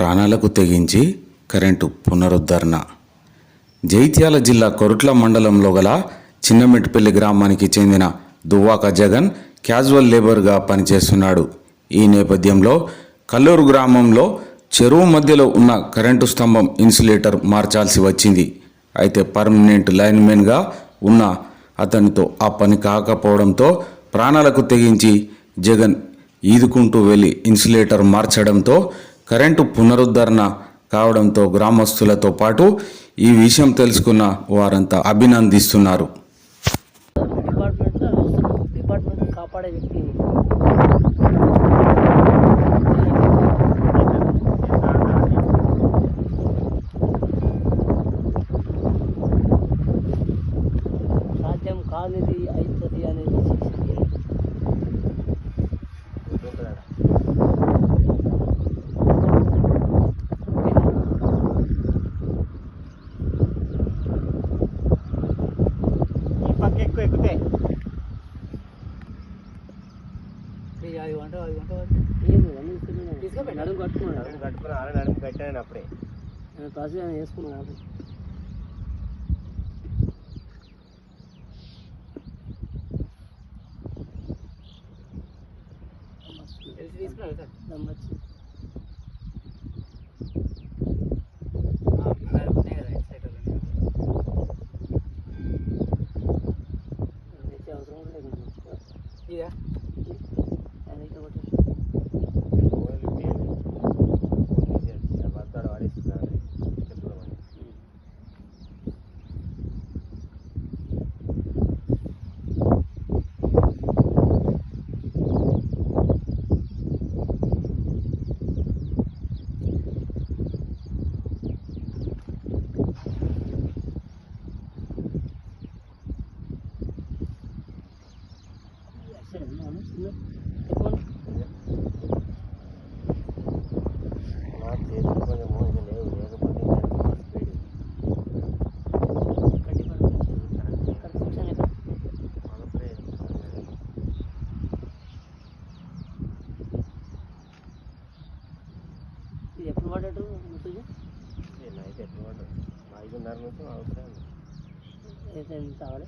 ప్రాణాలకు తెగించి కరెంటు పునరుద్ధరణ. జైత్యాల జిల్లా కొరుట్ల మండలంలో గల చిన్నమెట్టిపల్లి గ్రామానికి చెందిన దువ్వాక జగన్ క్యాజువల్ లేబర్గా పనిచేస్తున్నాడు. ఈ నేపథ్యంలో కల్లూరు గ్రామంలో చెరువు మధ్యలో ఉన్న కరెంటు స్తంభం ఇన్సులేటర్ మార్చాల్సి వచ్చింది. అయితే పర్మనెంట్ లైన్మెన్గా ఉన్న అతనితో ఆ పని కాకపోవడంతో ప్రాణాలకు తెగించి జగన్ ఈదుకుంటూ వెళ్ళి ఇన్సులేటర్ మార్చడంతో కరెంటు పునరుద్ధరణ కావడంతో గ్రామస్తులతో పాటు ఈ విషయం తెలుసుకున్న వారంతా అభినందిస్తున్నారు. డిపార్ట్మెంట్లో డిపార్ట్మెంట్ కాపాడే వ్యక్తి ఎక్కువ ఎక్కుతే. ఇది ఐదు అన్ని తీసుకుని నడుము కట్టుకున్నాడు. నడుము కట్టుకుని ఆడ నడుము కట్టాను అప్పుడే. నేను తసి వేసుకున్నాను తీసుకున్నాడు sir. Yeah. And they delivered. పడ్డట్టు మెసేజ్ నైట్ ఎప్పుడు పడ్డది ఐదున్నర నుంచి అవసరం ఎంత కావాలి?